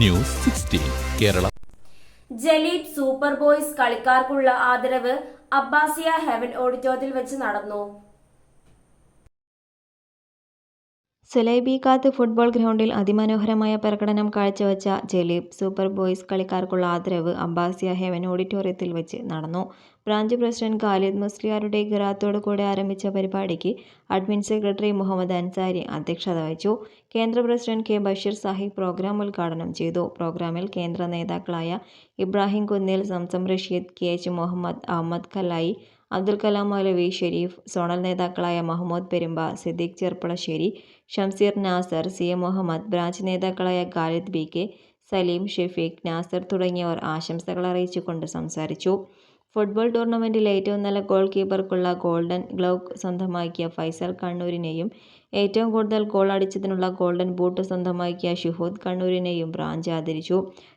News Kerala. Jleeb Super Boys കളിക്കാർക്കുള്ള ആദരവ് Abbasiya heaven ഓഡിറ്റോറിയത്തിൽ വെച്ച് നടന്നു. സുലൈബിക്കാത്ത് ഫുട്ബോൾ ഗ്രൗണ്ടിൽ അതിമനോഹരമായ പ്രകടനം കാഴ്ചവെച്ച ജലീബ് സൂപ്പർ ബോയ്സ് കളിക്കാർക്കുള്ള ആദരവ് അബ്ബാസിയ ഹെവൻ ഓഡിറ്റോറിയത്തിൽ വെച്ച് നടന്നു. ബ്രാഞ്ച് പ്രസിഡന്റ് ഖാലിദ് മുസ്ലിയാരുടെ ഖിറാത്തോടു കൂടെ ആരംഭിച്ച പരിപാടിക്ക് അഡ്മിൻ സെക്രട്ടറി മുഹമ്മദ് അൻസാരി അധ്യക്ഷത വഹിച്ചു. കേന്ദ്ര president K Basheer Sahib programme ഉദ്ഘാടനം ചെയ്തു. പ്രോഗ്രാമിൽ കേന്ദ്ര നേതാക്കളായ Ibrahim Kunnil Zamzam Rasheed K H Muhammad Ahmed Khalayi Abdul Kalam Moulavi Shareef zonal നേതാക്കളായ Muhammad Perumba Siddique Cherpulassery Shamseer Nasar C A Muhammad branch നേതാക്കളായ ഖാലിദ് ബി കെ സലീം ഷെഫീഖ് നാസർ തുടങ്ങിയവർ ആശംസകൾ അറിയിച്ചുകൊണ്ട് സംസാരിച്ചു. ഫുട്ബോൾ ടൂർണമെന്റിൽ ഏറ്റവും നല്ല ഗോൾ കീപ്പർക്കുള്ള ഗോൾഡൻ ഗ്ലൗ സ്വന്തമാക്കിയ ഫൈസൽ കണ്ണൂരിനെയും ഏറ്റവും കൂടുതൽ ഗോൾ അടിച്ചതിനുള്ള ഗോൾഡൻ ബൂട്ട് സ്വന്തമാക്കിയ ഷുഹൂദ് കണ്ണൂരിനെയും ബ്രാഞ്ച് ആദരിച്ചു.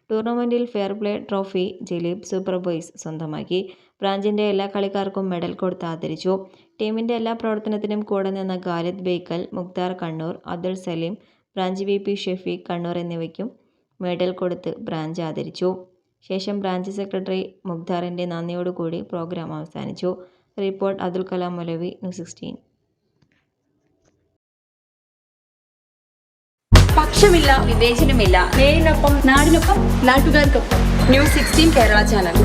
ടൂർണമെന്റിൽ fair play trophy Jleeb Super Boys സ്വന്തമാക്കി. ബ്രാഞ്ചിന്റെ എല്ലാ കളിക്കാർക്കും മെഡൽ കൊടുത്ത് ആദരിച്ചു. ടീമിന്റെ എല്ലാ പ്രവർത്തനത്തിനും കൂടെ നിന്ന Khalid Bekal Mukthar Kannur Abdul Salim branch V P Shefeek Kannur എന്നിവയ്ക്കും മെഡൽ കൊടുത്ത് ബ്രാഞ്ച് ആദരിച്ചു. ശേഷം ബ്രാഞ്ച് സെക്രട്ടറി മുഖ്താറിന്റെ നന്ദിയോടുകൂടി പ്രോഗ്രാം അവസാനിച്ചു. Report Abdul Kalam Moulavi news sixteen. പക്ഷമില്ല വിവേചനമില്ല. നേരിനൊപ്പം നാടിനൊപ്പം നാട്ടുകാർക്കൊപ്പം. News sixteen Kerala channel.